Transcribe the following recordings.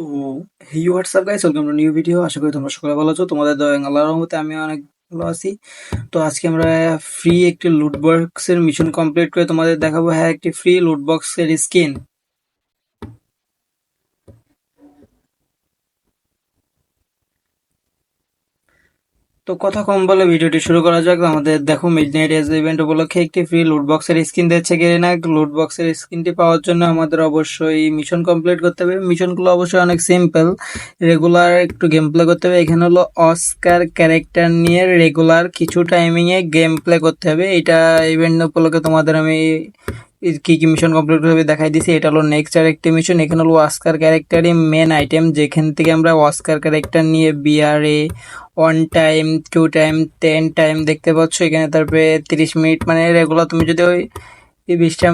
তো hi what's up guys, welcome to new video. আশা করি তোমরা সকলে ভালো আছো। তোমাদের দয়া আল্লাহর রহমতে আমি অনেক ভালো আছি। তো আজকে আমরা ফ্রি একটি লুট বক্সের মিশন কমপ্লিট করে তোমাদের দেখাবো। হ্যাঁ একটি ফ্রি লুট বক্সের স্কিন তো কথা কম বলে ভিডিওটি শুরু করা যাক। আমাদের দেখো মিডনাইট এজ ইভেন্ট উপলক্ষে একটি ফ্রি লুট বক্সের স্কিন দিচ্ছে গেরিনা লুট বক্সের স্কিনটি পাওয়ার জন্য আমাদের অবশ্যই মিশন কমপ্লিট করতে হবে। মিশনগুলো অবশ্যই অনেক সিম্পল রেগুলার একটু গেম প্লে করতে হবে। এখানে হলো অস্কার ক্যারেক্টার নিয়ে রেগুলার কিছু টাইমিংয়ে গেম প্লে করতে হবে। এটা ইভেন্ট উপলক্ষে তোমাদের আমি কি কি মিশন কমপ্লিট করতে দেখাই দিছি। এটা হলো নেক্সট আর একটি মিশন এখানে হলো অস্কার ক্যারেক্টারই মেন আইটেম যেখান থেকে আমরা অস্কার ক্যারেক্টার নিয়ে B R A one time two time ten time দেখতে পাচ্ছ। এখানে তারপরে তিরিশ মিনিট মানে রেগুলার তুমি যদি ওই বিশটা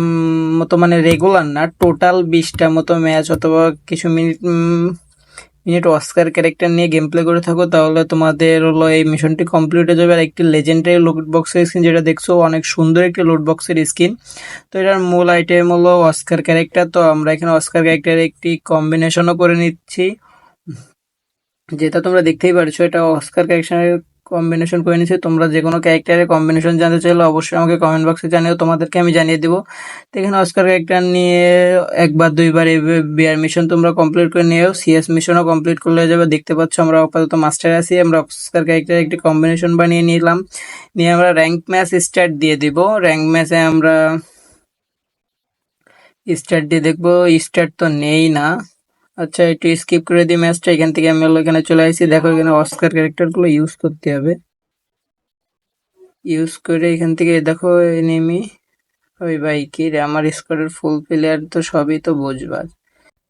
মতো মানে রেগুলার না টোটাল বিশটা মতো ম্যাচ অথবা কিছু মিনিট মিনিট অস্কার ক্যারেক্টার নিয়ে গেম প্লে করে থাকো, তাহলে তোমাদের হলো এই মিশনটি কমপ্লিট হয়ে যাবে। আর একটি লেজেন্ডারি লোড বক্সের স্কিন যেটা দেখছ, অনেক সুন্দর একটি লোড বক্সের স্কিন তো এটার মূল আইটেম হলো অস্কার ক্যারেক্টার তো আমরা এখানে অস্কার ক্যারেক্টার একটি কম্বিনেশনও করে নিচ্ছি। যেটা তোমরা দেখতেই পারছ, এটা অস্কার ক্যারেক্টারের কম্বিনেশন করে নিয়েছি। তোমরা যে কোনো ক্যারেক্টারের কম্বিনেশন জানতে চাইলে অবশ্যই আমাকে কমেন্ট বক্সে জানিও, তোমাদেরকে আমি জানিয়ে দেবো। তো এখানে অস্কার ক্যারেক্টার নিয়ে একবার, দুইবার এই বিয়ার মিশন তোমরা কমপ্লিট করে নিয়েও সিএস মিশনও কমপ্লিট করলে যাবে। দেখতে পাচ্ছ আমরা আপাতত মাস্টার আছি, আমরা অস্কার ক্যারেক্টারের একটি কম্বিনেশন বানিয়ে নিলাম। নিয়ে আমরা র্যাঙ্ক ম্যাচ স্টার্ট দিয়ে দিব। র্যাঙ্ক ম্যাচে আমরা স্টার্ট দিয়ে দেখব। স্টার্ট তো নেই না। আচ্ছা একটু স্কিপ করে দিই ম্যাচটা এখান থেকে আমি এখানে চলে আসছি দেখো এখানে অস্কার ক্যারেক্টারগুলো ইউজ করতে হবে। ইউজ করে এখান থেকে দেখো এনিমি ওই ভাই কি রে? আমার স্কোয়ারের ফুল প্লেয়ার তো সবই তো বুঝবার।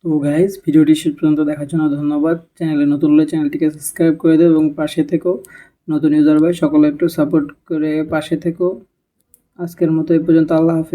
তো গাইজ ভিডিওটি শেষ পর্যন্ত দেখার জন্য ধন্যবাদ। চ্যানেলে নতুন হলে চ্যানেলটিকে সাবস্ক্রাইব করে দেবো এবং পাশে থেকো। নতুন ইউজার ভাই, সকলে একটু সাপোর্ট করে পাশে থেকো। আজকের মতো এই পর্যন্ত, আল্লাহ হাফেজ।